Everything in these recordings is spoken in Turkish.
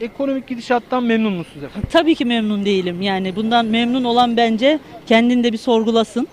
Ekonomik gidişattan memnun musunuz efendim? Tabii ki memnun değilim. Yani bundan memnun olan bence kendini de bir sorgulasın.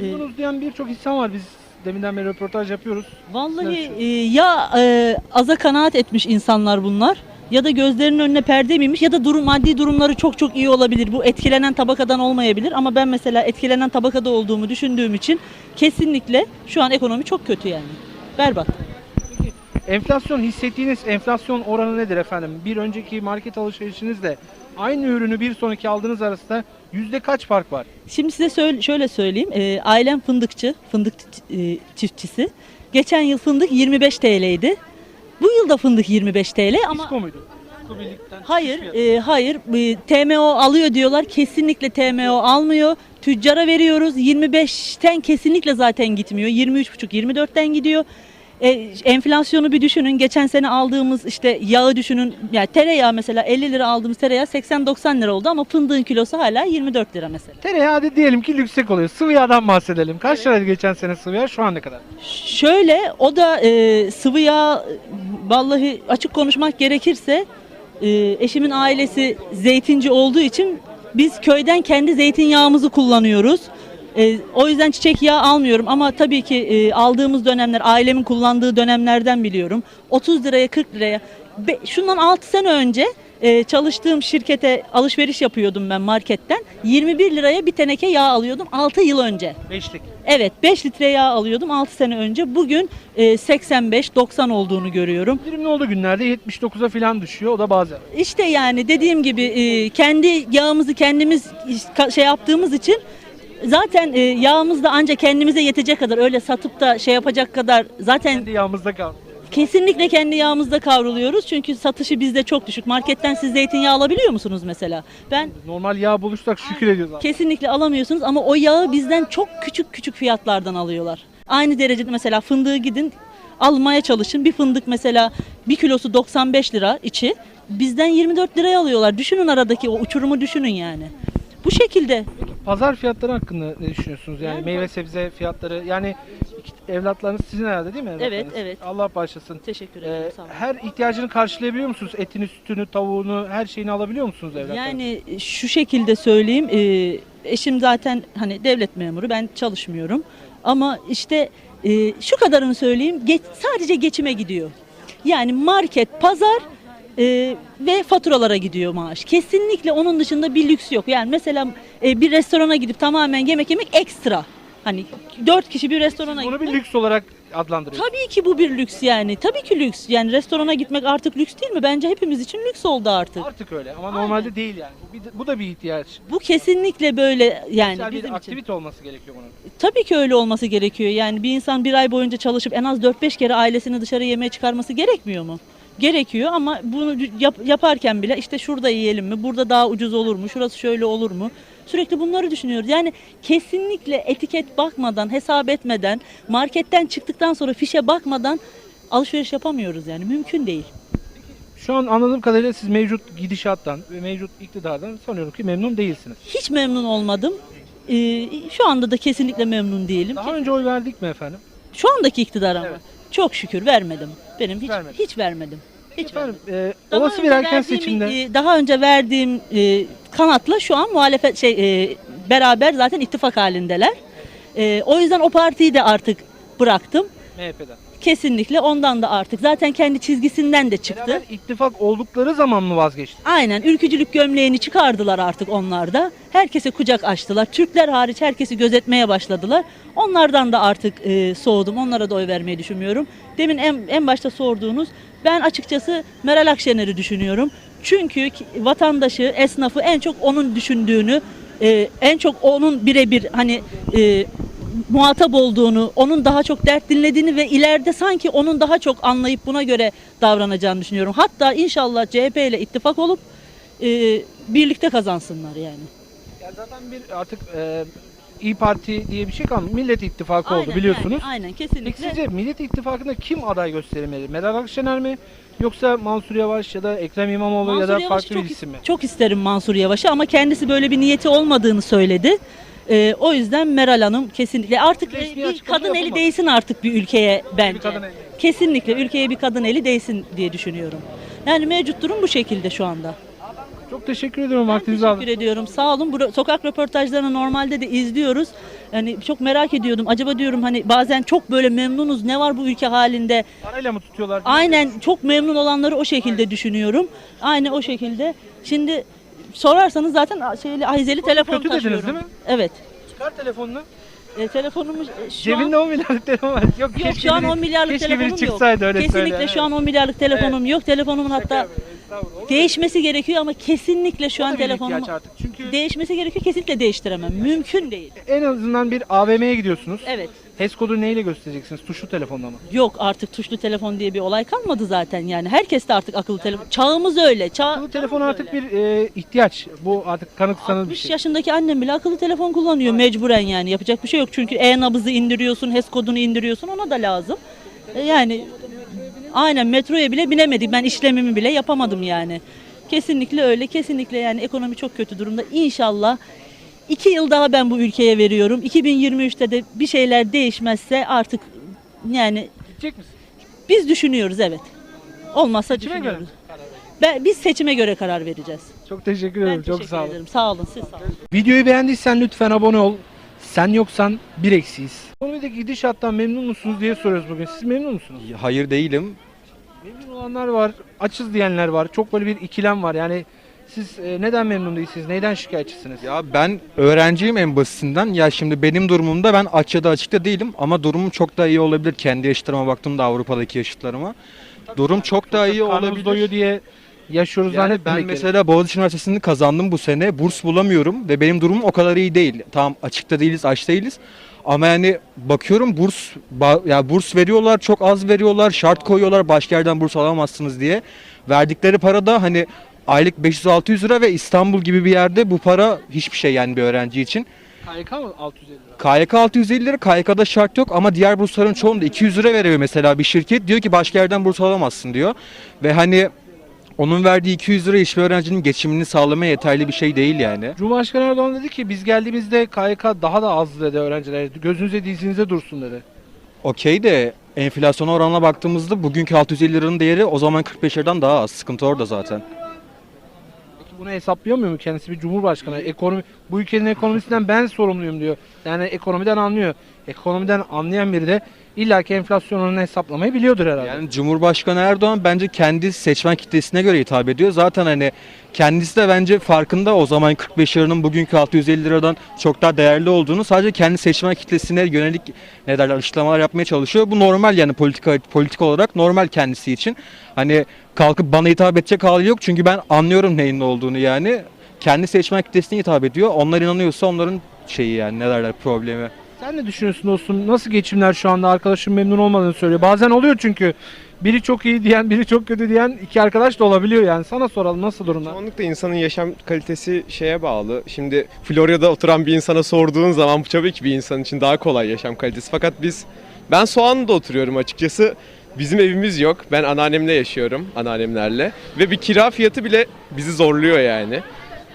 Memnunuz diyen birçok insan var. Biz deminden beri röportaj yapıyoruz. Vallahi e, ya e, aza kanaat etmiş insanlar bunlar ya da gözlerinin önüne perde miymiş ya da durum maddi durumları çok çok iyi olabilir. Bu etkilenen tabakadan olmayabilir ama ben mesela etkilenen tabakada olduğumu düşündüğüm için kesinlikle şu an ekonomi çok kötü yani. Berbat. Enflasyon hissettiğiniz enflasyon oranı nedir efendim? Bir önceki market alışverişinizle aynı ürünü bir sonraki aldığınız arasında yüzde kaç fark var? Şimdi size söyle- şöyle söyleyeyim. E, ailem fındıkçı, fındık e, çiftçisi. Geçen yıl fındık 25 TL'ydi. Bu yıl da fındık 25 TL ama İsko muydu? Hayır, e, hayır. E, TMO alıyor diyorlar. Kesinlikle TMO almıyor. Tüccara veriyoruz. 25'ten kesinlikle zaten gitmiyor. 23,5 24'ten gidiyor. E, enflasyonu bir düşünün. Geçen sene aldığımız işte yağı düşünün. Yani tereyağı mesela 50 lira aldığımız tereyağı 80-90 lira oldu ama fındığın kilosu hala 24 lira mesela. Tereyağı hadi diyelim ki yüksek oluyor. Sıvı yağdan bahsedelim. Kaç liraydı geçen sene sıvı yağ? Şu an ne kadar? Şöyle o da e, sıvı yağ vallahi açık konuşmak gerekirse e, eşimin ailesi zeytinci olduğu için biz köyden kendi zeytinyağımızı kullanıyoruz. E, o yüzden çiçek yağı almıyorum ama tabii ki e, aldığımız dönemler ailemin kullandığı dönemlerden biliyorum. 30 liraya 40 liraya Be- şundan 6 sene önce e, çalıştığım şirkete alışveriş yapıyordum ben marketten. 21 liraya bir teneke yağ alıyordum 6 yıl önce. Beşlik. Evet 5 litre yağ alıyordum 6 sene önce. Bugün e, 85-90 olduğunu görüyorum. Indirimli olduğu günlerde 79'a falan düşüyor. O da bazen. İşte yani dediğim gibi e, kendi yağımızı kendimiz şey yaptığımız için zaten e, yağımız da ancak kendimize yetecek kadar öyle satıp da şey yapacak kadar zaten Kendi yağımızda kaldı. kesinlikle kendi yağımızda kavruluyoruz. Çünkü satışı bizde çok düşük. Marketten siz zeytinyağı alabiliyor musunuz mesela? Ben Normal yağ bulursak şükür ediyoruz abi. Kesinlikle alamıyorsunuz ama o yağı bizden çok küçük küçük fiyatlardan alıyorlar. Aynı derecede mesela fındığı gidin almaya çalışın. Bir fındık mesela bir kilosu 95 lira içi. Bizden 24 liraya alıyorlar. Düşünün aradaki o uçurumu düşünün yani. Bu şekilde Pazar fiyatları hakkında ne düşünüyorsunuz? Yani Yani meyve sebze fiyatları yani iki- evlatlarınız sizin herhalde değil mi? Evet, evlatlarınız? evet. Allah bağışlasın. teşekkür Ee, ederim. sağ olun. her ihtiyacını karşılayabiliyor musunuz? Etini, sütünü, tavuğunu, her şeyini alabiliyor musunuz evlatlarınız? Yani şu şekilde söyleyeyim. e, eşim zaten hani devlet memuru. Ben çalışmıyorum. Ama işte e, şu kadarını söyleyeyim. geç- sadece geçime gidiyor. Yani market, pazar e, ve faturalara gidiyor maaş. Kesinlikle onun dışında bir lüks yok. Yani mesela e, bir restorana gidip tamamen yemek yemek ekstra. Hani dört kişi bir restorana Bunu gitmek- bir lüks olarak adlandırıyorsunuz. Tabii ki bu bir lüks yani. Tabii ki lüks. Yani restorana gitmek artık lüks değil mi? Bence hepimiz için lüks oldu artık. Artık öyle ama normalde değil yani. Bu, bir- bu da bir ihtiyaç. Bu kesinlikle böyle yani bir bizim için. aktivite olması gerekiyor bunun. Tabii ki öyle olması gerekiyor. Yani bir insan bir ay boyunca çalışıp en az 4-5 kere ailesini dışarı yemeğe çıkarması gerekmiyor mu? Gerekiyor ama bunu yap- yaparken bile işte şurada yiyelim mi? Burada daha ucuz olur mu? Şurası şöyle olur mu? Sürekli bunları düşünüyoruz. Yani kesinlikle etiket bakmadan, hesap etmeden, marketten çıktıktan sonra fişe bakmadan alışveriş yapamıyoruz yani. Mümkün değil. Şu an anladığım kadarıyla siz mevcut gidişattan ve mevcut iktidardan sanıyorum ki memnun değilsiniz. Hiç memnun olmadım. Ee, şu anda da kesinlikle memnun değilim. Daha önce oy verdik mi efendim? Şu andaki iktidara mı? Evet. Çok şükür vermedim. Benim hiç Vermedin. hiç vermedim. Hiç efendim vermedim. e, Daha olası bir önce erken verdiğim, seçimde e, daha önce verdiğim e, kanatla şu an muhalefet şey e, beraber zaten ittifak halindeler. E, o yüzden o partiyi de artık bıraktım. MHP'den. Kesinlikle ondan da artık zaten kendi çizgisinden de çıktı. Beraber ittifak oldukları zaman mı vazgeçti? Aynen ülkücülük gömleğini çıkardılar artık onlar da. Herkese kucak açtılar. Türkler hariç herkesi gözetmeye başladılar. Onlardan da artık e, soğudum. Onlara da oy vermeyi düşünmüyorum. Demin en, en başta sorduğunuz ben açıkçası Meral Akşener'i düşünüyorum. Çünkü vatandaşı, esnafı en çok onun düşündüğünü, e, en çok onun birebir hani e, muhatap olduğunu, onun daha çok dert dinlediğini ve ileride sanki onun daha çok anlayıp buna göre davranacağını düşünüyorum. Hatta inşallah CHP ile ittifak olup e, birlikte kazansınlar yani. Ya zaten bir artık e, İyi Parti diye bir şey kalmadı. Millet İttifakı oldu Aynen, biliyorsunuz. yani, aynen Peki kesinlikle. sizce Millet İttifakı'nda kim aday gösterilmeli? Meral Akşener mi? Yoksa Mansur Yavaş ya da Ekrem İmamoğlu ya Mansur da Yavaş'ı farklı bir çok, isim mi? Çok isterim Mansur Yavaş'ı ama kendisi böyle bir niyeti olmadığını söyledi. E, o yüzden Meral Hanım kesinlikle artık e, bir kadın eli değsin artık bir ülkeye bence. Kesinlikle ülkeye bir kadın eli değsin diye düşünüyorum. Yani mevcut durum bu şekilde şu anda. Çok teşekkür ediyorum vaktinizi Teşekkür aldım. ediyorum. Sağ olun. Bu sokak röportajlarını normalde de izliyoruz. Yani çok merak ediyordum. Acaba diyorum hani bazen çok böyle memnunuz. Ne var bu ülke halinde? Parayla mı tutuyorlar? Aynen çok memnun olanları o şekilde düşünüyorum. Aynı o şekilde. Şimdi sorarsanız zaten şeyli ahizeli telefon kötü dediniz taşıyorum. değil mi? Evet. Çıkar telefonunu. E, telefonumuz e, şu Cebinde an 10 milyarlık telefon var. Yok, yok şu an biri- 10 milyarlık keşke telefonum biri çıksaydı yok. öyle Kesinlikle söyle. şu an 10 milyarlık telefonum yok. Telefonumun hatta değişmesi gerekiyor ama kesinlikle şu an telefonum artık. Çünkü değişmesi gerekiyor. Kesinlikle değiştiremem. Mümkün değil. en azından bir AVM'ye gidiyorsunuz. Evet. HES kodu neyle göstereceksiniz? Tuşlu telefonla mı? Yok artık tuşlu telefon diye bir olay kalmadı zaten yani. Herkes de artık akıllı telefon. Çağımız öyle. Çağ, Akıllı telefon artık bir e, ihtiyaç. Bu artık kanıksanız bir 60 şey. yaşındaki annem bile akıllı telefon kullanıyor mecburen yani. Yapacak bir şey yok. Çünkü e-nabızı indiriyorsun, HES kodunu indiriyorsun. Ona da lazım. E, Yani aynen metroya bile binemedik. Ben işlemimi bile yapamadım yani. Kesinlikle öyle. Kesinlikle yani ekonomi çok kötü durumda. İnşallah iki yıl daha ben bu ülkeye veriyorum. 2023'te de bir şeyler değişmezse artık yani Gidecek misin? biz düşünüyoruz evet. Olmazsa Seçime göre düşünüyoruz. Ben, biz seçime göre karar vereceğiz. Çok teşekkür Ben ederim. Çok teşekkür sağ olun. ederim. Sağ olun. Siz sağ olun. Videoyu beğendiysen lütfen abone ol. Sen yoksan bir eksiyiz. Ekonomideki gidişattan memnun musunuz diye soruyoruz bugün. Siz memnun musunuz? Hayır değilim. Memnun olanlar var, açız diyenler var. Çok böyle bir ikilem var. Yani siz e, neden memnun değilsiniz? Neyden şikayetçisiniz? Ya ben öğrenciyim en basitinden. Ya şimdi benim durumumda ben aç ya da açıkta değilim ama durumum çok daha iyi olabilir. Kendi yaşıtlarıma baktığımda Avrupa'daki yaşıtlarıma. Durum çok daha iyi Karnımız olabilir. doyuyor diye yaşıyoruz Yani zannetmemek ben gerek. mesela Boğaziçi Üniversitesi'ni kazandım bu sene. Burs bulamıyorum ve benim durumum o kadar iyi değil. Tamam açıkta değiliz, aç değiliz. Ama yani bakıyorum burs ba- ya burs veriyorlar, çok az veriyorlar, şart koyuyorlar başka yerden burs alamazsınız diye. Verdikleri para da hani aylık 500-600 lira ve İstanbul gibi bir yerde bu para hiçbir şey yani bir öğrenci için. KYK mı 650 lira? KYK 650 lira, KYK'da şart yok ama diğer bursların çoğunda 200 lira veriyor mesela bir şirket. Diyor ki başka yerden burs alamazsın diyor. Ve hani onun verdiği 200 lira hiçbir öğrencinin geçimini sağlamaya yeterli bir şey değil yani. Cumhurbaşkanı Erdoğan dedi ki biz geldiğimizde KYK daha da az dedi öğrencilere. Gözünüze dizinize dursun dedi. Okey de enflasyona oranına baktığımızda bugünkü 650 liranın değeri o zaman 45 liradan daha az. Sıkıntı orada zaten. Bunu hesaplayamıyor mu kendisi bir cumhurbaşkanı? Ekonomi bu ülkenin ekonomisinden ben sorumluyum diyor. Yani ekonomiden anlıyor. Ekonomiden anlayan biri de illaki enflasyon oranını hesaplamayı biliyordur herhalde. Yani Cumhurbaşkanı Erdoğan bence kendi seçmen kitlesine göre hitap ediyor. Zaten hani kendisi de bence farkında o zaman 45 liranın bugünkü 650 liradan çok daha değerli olduğunu sadece kendi seçmen kitlesine yönelik ne derler açıklamalar yapmaya çalışıyor. Bu normal yani politika politik olarak normal kendisi için. Hani kalkıp bana hitap edecek hali yok çünkü ben anlıyorum neyin ne olduğunu yani. Kendi seçmen kitlesine hitap ediyor. Onlar inanıyorsa onların şeyi yani ne derler problemi. Sen ne düşünüyorsun dostum? Nasıl geçimler şu anda? Arkadaşım memnun olmadığını söylüyor. Bazen oluyor çünkü. Biri çok iyi diyen, biri çok kötü diyen iki arkadaş da olabiliyor yani. Sana soralım nasıl durumlar? Çoğunlukla insanın yaşam kalitesi şeye bağlı. Şimdi Florya'da oturan bir insana sorduğun zaman bu tabii ki bir insan için daha kolay yaşam kalitesi. Fakat biz, ben Soğanlı'da oturuyorum açıkçası. Bizim evimiz yok. Ben anneannemle yaşıyorum, anneannemlerle. Ve bir kira fiyatı bile bizi zorluyor yani.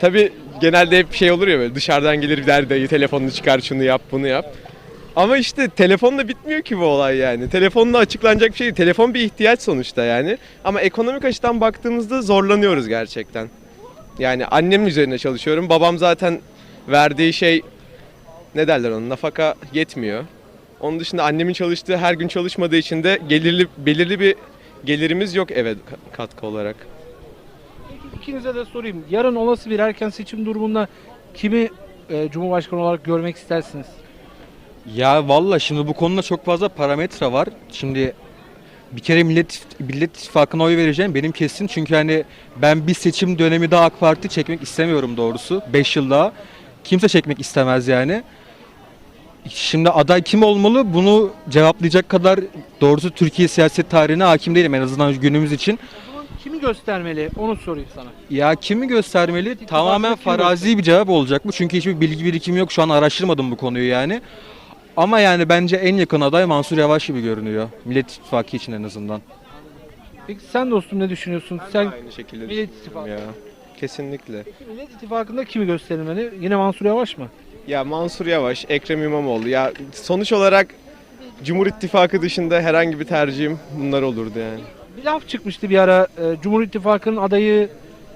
Tabii genelde hep şey olur ya böyle dışarıdan gelir der dayı telefonunu çıkar şunu yap bunu yap. Ama işte telefonla bitmiyor ki bu olay yani. Telefonla açıklanacak bir şey değil. Telefon bir ihtiyaç sonuçta yani. Ama ekonomik açıdan baktığımızda zorlanıyoruz gerçekten. Yani annemin üzerine çalışıyorum. Babam zaten verdiği şey ne derler onun nafaka yetmiyor. Onun dışında annemin çalıştığı her gün çalışmadığı için de gelirli belirli bir gelirimiz yok eve ka- katkı olarak. İkinize de sorayım. Yarın olası bir erken seçim durumunda kimi e, Cumhurbaşkanı olarak görmek istersiniz? Ya valla şimdi bu konuda çok fazla parametre var. Şimdi bir kere Millet, Millet İttifakı'na oy vereceğim benim kesin. Çünkü hani ben bir seçim dönemi daha AK Parti çekmek istemiyorum doğrusu. 5 yıl daha. Kimse çekmek istemez yani. Şimdi aday kim olmalı bunu cevaplayacak kadar doğrusu Türkiye siyaset tarihine hakim değilim en azından günümüz için. Kimi göstermeli? Onu sorayım sana. Ya kimi göstermeli? İttifakı Tamamen kimi farazi bir cevap olacak bu. Çünkü hiçbir bilgi birikimi yok. Şu an araştırmadım bu konuyu yani. Ama yani bence en yakın aday Mansur Yavaş gibi görünüyor. Millet İttifakı için en azından. Peki sen dostum ne düşünüyorsun? Sen Aynı şekilde Millet düşünüyorum İttifakı. ya. Kesinlikle. Millet İttifakı'nda kimi gösterilmeli? Yine Mansur Yavaş mı? Ya Mansur Yavaş, Ekrem İmamoğlu. Ya sonuç olarak Cumhur İttifakı dışında herhangi bir tercihim bunlar olurdu yani. Bir laf çıkmıştı bir ara e, Cumhur İttifakı'nın adayı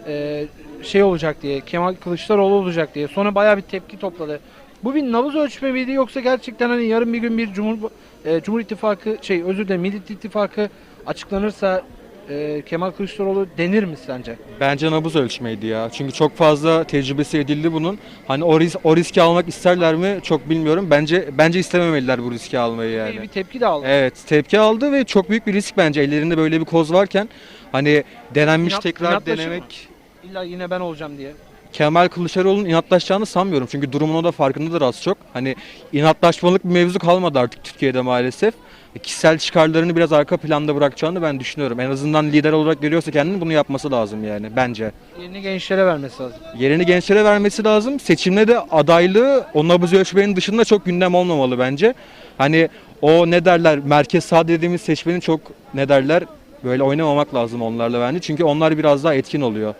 e, şey olacak diye Kemal Kılıçdaroğlu olacak diye. Sonra bayağı bir tepki topladı. Bu bir nabız ölçme miydi yoksa gerçekten hani yarın bir gün bir Cumhur e, Cumhur İttifakı şey özür dilerim Millet İttifakı açıklanırsa e, Kemal Kılıçdaroğlu denir mi sence? Bence nabız ölçmeydi ya. Çünkü çok fazla tecrübesi edildi bunun. Hani o, ris- o riski almak isterler mi çok bilmiyorum. Bence bence istememeliler bu riski almayı yani. Bir tepki de aldı. Evet tepki aldı ve çok büyük bir risk bence ellerinde böyle bir koz varken hani denenmiş İnat- tekrar inatlaşır mı? denemek İlla yine ben olacağım diye. Kemal Kılıçdaroğlu'nun inatlaşacağını sanmıyorum. Çünkü durumun o da farkındadır az çok. Hani inatlaşmalık bir mevzu kalmadı artık Türkiye'de maalesef. Kişisel çıkarlarını biraz arka planda bırakacağını ben düşünüyorum. En azından lider olarak görüyorsa kendini bunu yapması lazım yani bence. Yerini gençlere vermesi lazım. Yerini gençlere vermesi lazım. Seçimde de adaylığı o nabız ölçmenin dışında çok gündem olmamalı bence. Hani o ne derler merkez sağ dediğimiz seçmenin çok ne derler böyle oynamamak lazım onlarla bence. Çünkü onlar biraz daha etkin oluyor.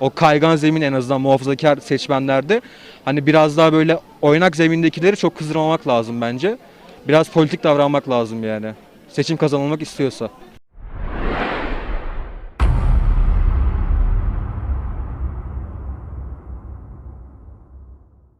O kaygan zemin en azından muhafazakar seçmenlerde hani biraz daha böyle oynak zemindekileri çok kızdırmamak lazım bence. Biraz politik davranmak lazım yani. Seçim kazanılmak istiyorsa.